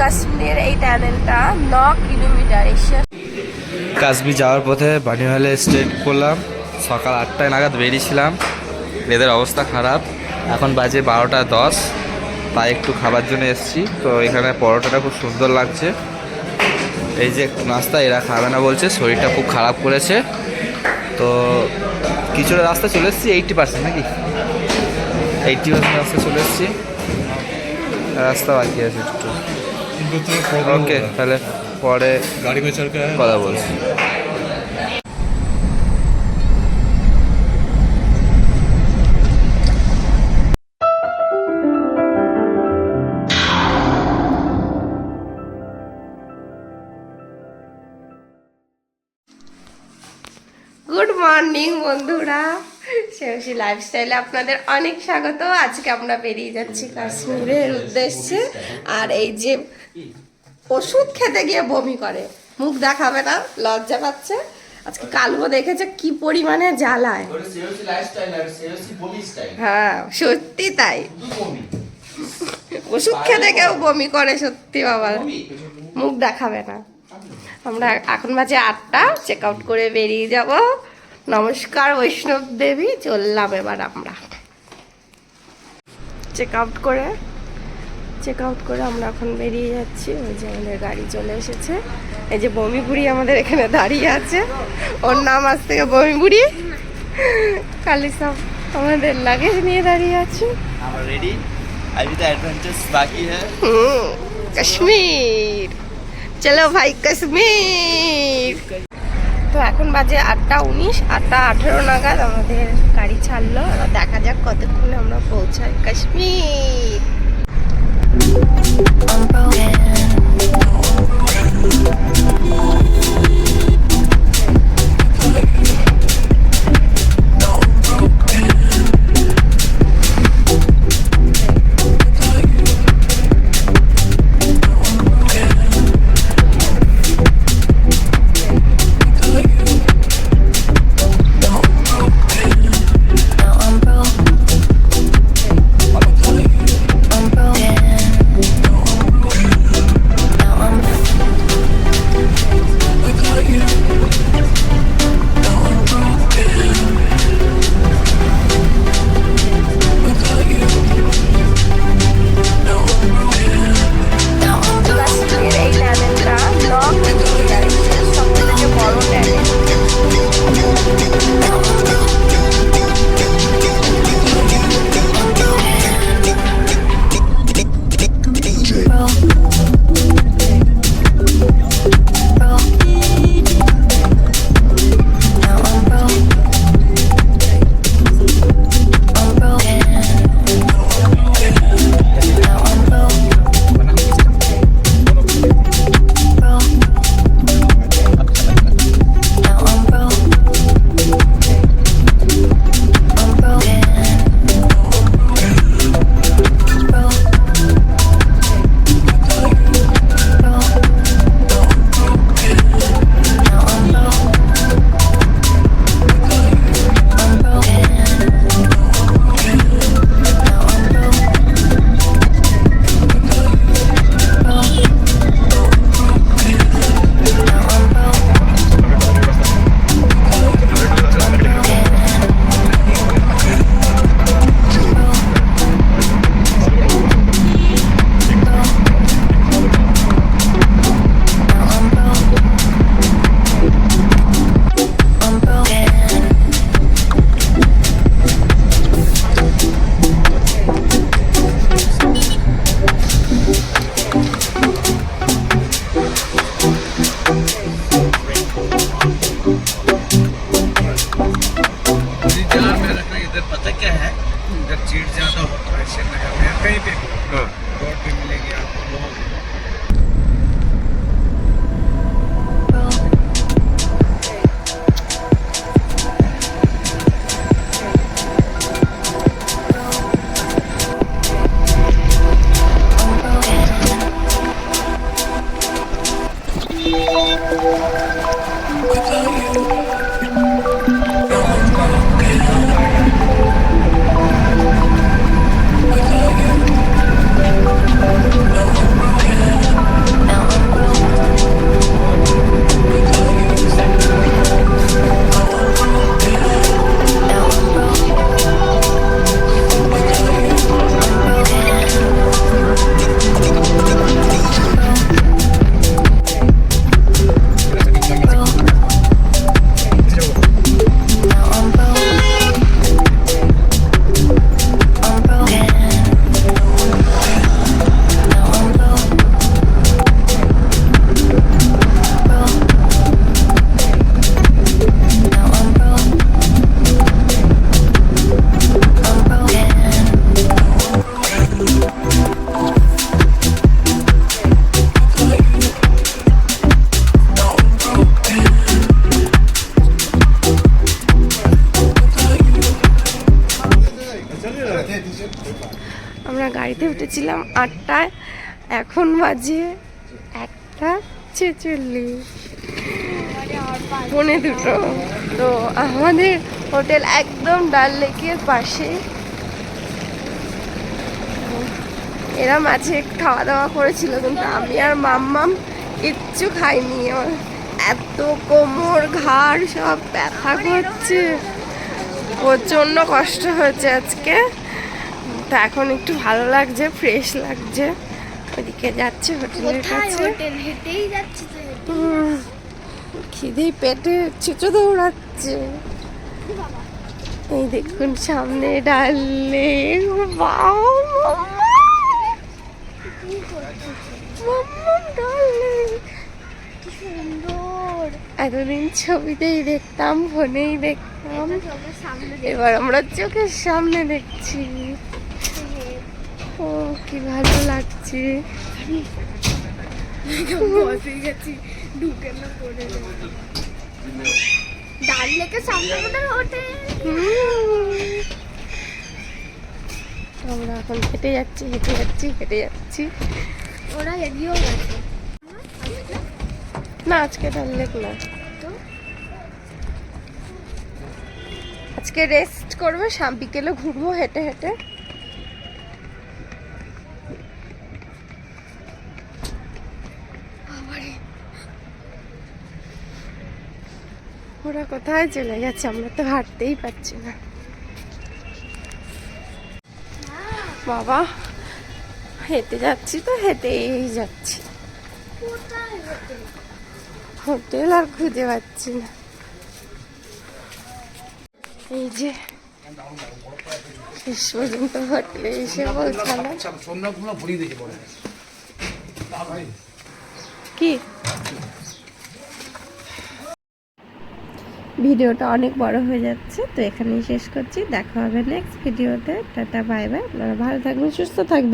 কাশ্মীরের এই টানেলটা ন কিলোমিটার এশিয়া কাশ্মীর যাওয়ার পথে বানিহালে স্টেট করলাম। সকাল আটটায় নাগাদ বেরিয়েছিলাম। এদের অবস্থা খারাপ। এখন বাজে বারোটা দশ। তাই একটু খাবার জন্য এসেছি। তো এখানে পরোটাটা খুব সুন্দর লাগছে। এই যে নাস্তা, এরা খাবে না বলছে। শরীরটা খুব খারাপ করেছে। তো কিছুটা রাস্তা চলে এসেছি। এইটটি পার্সেন্ট নাকি? এইটটি পার্সেন্ট রাস্তা চলে এসেছি। রাস্তা বাকি আছে একটু। ওকে তাহলে পরে গাড়ি কথা বলছি। গুড মর্নিং বন্ধুরা। শ্যামসী লাইফস্টাইলে আপনাদের অনেক স্বাগত। আজকে আমরা বেরিয়ে যাচ্ছি কাশ্মীরের উদ্দেশ্যে। আর এই যে ওষুধ খেতে গিয়ে বমি করে। মুখ দেখাবে না লজ্জা পাচ্ছে। আজকে কালবো দেখেছে কি পরিমাণে জ্বালায়। হ্যাঁ সত্যি তাই। ওষুধ খেতে কেউ বমি করে সত্যি বাবা। মুখ দেখাবে না। আমরা এখন বাজে আটটা চেক আউট করে বেরিয়ে যাব। নমস্কার বৈষ্ণব দেবী চললাম এবার আমরা। চেক আউট করে চেক আউট করে আমরা এখন বেরিয়ে যাচ্ছি ওই যে আমাদের গাড়ি চলে এসেছে এই যে বমিপুরি আমাদের এখানে দাঁড়িয়ে আছে ওর নাম আজ থেকে বমিপুরি কালি সব আমাদের লাগেজ নিয়ে দাঁড়িয়ে আছে আমরা রেডি अभी तो एडवेंचर्स बाकी है হুম কাশ্মীর চলো ভাই কাশ্মীর তো এখন বাজে আটটা উনিশ আটটা আঠেরো নাগাদ আমাদের গাড়ি ছাড়লো এবার দেখা যাক কতক্ষণে আমরা পৌঁছাই কাশ্মীর I'm broken. पे पता क्या है? हम्म। जब चीट ज़्यादा होता है कहीं पे हाँ। भी বেরিয়েছিলাম আটটায়। এখন বাজে একটা ছেচল্লিশ। পৌনে দুটো। তো আমাদের হোটেল একদম ডাল লেকের পাশে। এরা মাঝে খাওয়া দাওয়া করেছিল, কিন্তু আমি আর মাম্মাম কিচ্ছু খাইনি। আমার এত কোমর, ঘাড় সব ব্যথা করছে। প্রচণ্ড কষ্ট হয়েছে আজকে। তো এখন একটু ভালো লাগছে ফ্রেশ লাগছে। ওদিকে যাচ্ছে হোটেলের কাছে। খিদেই পেটে ছুঁচো দৌড়াচ্ছে। এই দেখুন সামনে? ডাললে এতদিন ছবিতেই দেখতাম ফোনেই দেখতাম। এবার আমরা চোখের সামনে দেখছি। কি ভালো লাগছে? ডাল লেকে সামনে। আমরা এখন হেঁটে যাচ্ছি হেঁটে যাচ্ছি হেঁটে যাচ্ছি। ওরা এগিয়েও গেছে না, আজকে ডাল লেক না। আজকে রেস্ট করবে বিকেলে ঘুরবো হেঁটে হেঁটে। ওরা কোথায়? চলে গেছে আমরা তো হাঁটতেই পারছি না। বাবা হেঁটে যাচ্ছি তো হেঁটেই যাচ্ছি। হোটেল আর খুঁজে পাচ্ছি না। এই যে শেষ পর্যন্ত হোটেলে এসে পৌঁছালাম। সন্ধ্যাগুলো ভরিয়ে দিয়েছে বলে। কি? ভিডিওটা অনেক বড় হয়ে যাচ্ছে, তো এখানেই শেষ করছি। দেখা হবে নেক্সট ভিডিওতে টাটা বাই বাই আপনারা ভালো থাকবেন, সুস্থ থাকবেন।